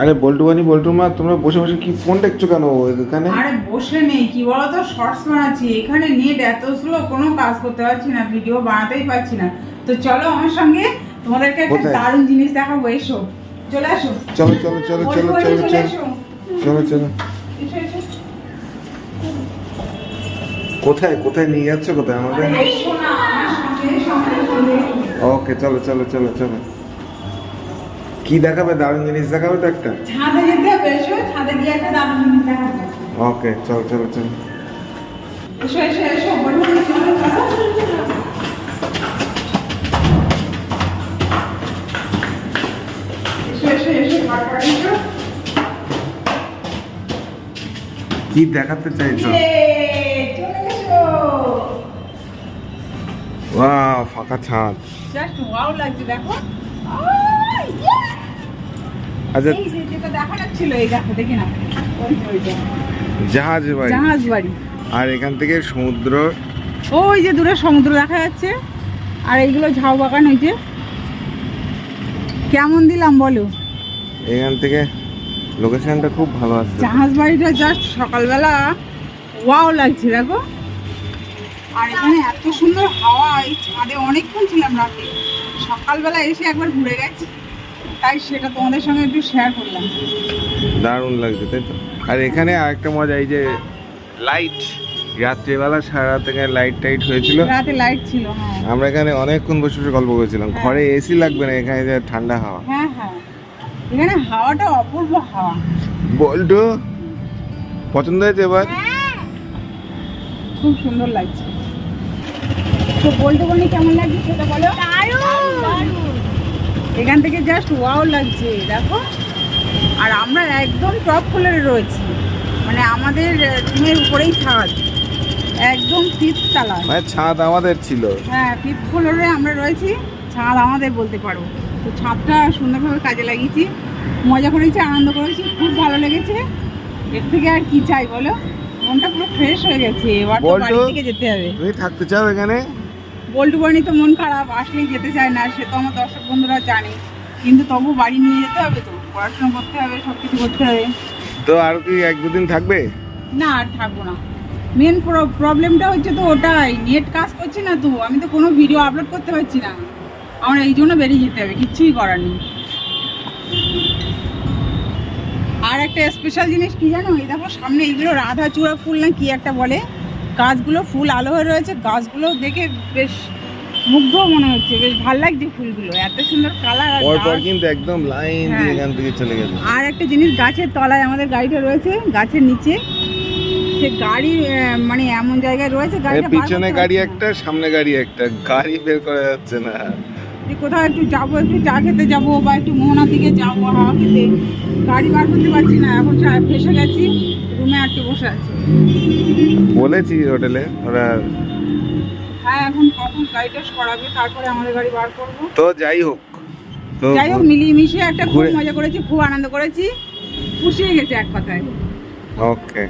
আরে বল্টু বানি বল্টু মা তোমরা বসে বসে কি ফোন দেখছ কেন এখানে? আরে বসে নেই কি বলতো? শর্টস বানাচ্ছি এখানে নেট এত স্লো কোনো কাজ করতে পারছি না ভিডিও বানাতেই পারছি না। তো চলো আমার সঙ্গে তোমাদেরকে একটা? দারুণ জিনিস দেখাবো এসো। চলে আসো। চলো চলো চলো চলো চলো চলে চলো। কোথায় কোথায় নিয়ে যাচ্ছ কোথায় আমাদের। ওকে চলো চলো চলো চলো। কি দেখাবে? দারুণ জিনিস দেখাবে তো একটা? ছাদে যেতে হবে এসো ছাদে গিয়ে একটা দারুণ জিনিস দেখাবো। ওকে চল চলো চল। এসো এসো এসো কি দেখাতে চাইছো? ইয়ে, ওয়া ফাঁকা ছাদ। জাস্ট ওয়াও লাগছে দেখো। আচ্ছা। বাড়ি। জাহাজ বাড়ি। আর এখান থেকে সমুদ্র। ওই যে দূরে সমুদ্র দেখা যাচ্ছে। আর এইগুলো ঝাউ বাগান ওই যে। কেমন দিলাম বলো? এখান থেকে লোকেশনটা খুব ভালো আছে জাহাজ বাড়িটা জাস্ট সকালবেলা ওয়াও লাগছে দেখো। আর এখানে এত সুন্দর হাওয়া এই ছাদে অনেকক্ষণ ছিলাম রাতে। সকালবেলা এসে একবার ঘুরে গেছি। তাই সেটা তোমাদের সঙ্গে একটু শেয়ার করলাম। দারুণ লাগছে তাই তো? আর এখানে আরেকটা মজা এই যে লাইট রাত্রিবেলা সারা রাত এখানে লাইট টাইট হয়েছিল। রাতে লাইট ছিল হ্যাঁ। আমরা এখানে অনেকক্ষণ বসে বসে গল্প করেছিলাম। হ্যাঁ। ঘরে এসি লাগবে না এখানে যে ঠান্ডা হাওয়া। হ্যাঁ হ্যাঁ। এখানে হাওয়াটা অপূর্ব হাওয়া। বল্টু পছন্দ হয়েছে এবার? খুব সুন্দর লাগছে। তো বলতে বলি কেমন লাগছে সেটা বলো? এখান থেকে জাস্ট ওয়াও লাগছে দেখো। আর আমরা একদম টপ ফ্লোরে রয়েছি। মানে আমাদের রুমের উপরেই ছাদ। একদম ফিফথ তালা। মানে ছাদ আমাদের ছিল। হ্যাঁ ফিফথ ফ্লোরে আমরা রয়েছি। ছাদ আমাদের বলতে পারো। তো ছাদটা সুন্দরভাবে কাজে লাগিয়েছি। মজা করেছি আনন্দ করেছি খুব ভালো লেগেছে। এর থেকে আর কি চাই বলো? মনটা পুরো ফ্রেশ হয়ে গেছে। এবার তো বাড়ি থেকে যেতে হবে। তুমি থাকতে চাও এখানে? বল্টু বাড়ি তো মন খারাপ আসলেই যেতে চায় না সে তো আমার দর্শক বন্ধুরা জানে। কিন্তু তবু বাড়ি নিয়ে যেতে হবে তো পড়াশোনা করতে হবে সব কিছু করতে হবে। তো আর কি এক দুদিন থাকবে? না আর থাকব না। মেন প্রবলেমটা হচ্ছে তো ওটাই নেট কাজ করছে না তো আমি তো কোনো ভিডিও আপলোড করতে পারছি না। আমার এই জন্য বেরিয়ে যেতে হবে কিচ্ছুই করার নেই। আর একটা স্পেশাল জিনিস কি জানো? এই দেখো সামনে এইগুলো রাধা চূড়া ফুল না কি একটা বলে? গাছগুলো ফুল আলো হয়ে রয়েছে গাছগুলো দেখে বেশ মুগ্ধ মনে হচ্ছে বেশ ভালো লাগছে ফুলগুলো এত সুন্দর কালার আর কিন্তু একদম লাইন দিয়ে হ্যাঁ। এখান থেকে চলে গেছে। আর একটা জিনিস গাছের তলায় আমাদের গাড়িটা রয়েছে গাছের নিচে। সে গাড়ি মানে এমন জায়গায় রয়েছে পিছনে গাড়ি একটা সামনে গাড়ি একটা গাড়ি বের করা যাচ্ছে না। যে কোথাও একটু যাব একটু চা খেতে যাব বা একটু মোহনার দিকে যাব হাওয়া খেতে। গাড়ি বার করতে পারছি না এখন ফেসে গেছি রুমে আটকে বসে আছি। বলেছি হোটেলে ওরা হ্যাঁ এখন কখন গাড়িটা সরাবে তারপরে আমাদের গাড়ি বার করব। তো যাই হোক তো যাই হোক মিলিয়ে মিশিয়ে একটা খুব মজা করেছি খুব আনন্দ করেছি পুষিয়ে গেছে এক কথায়। ওকে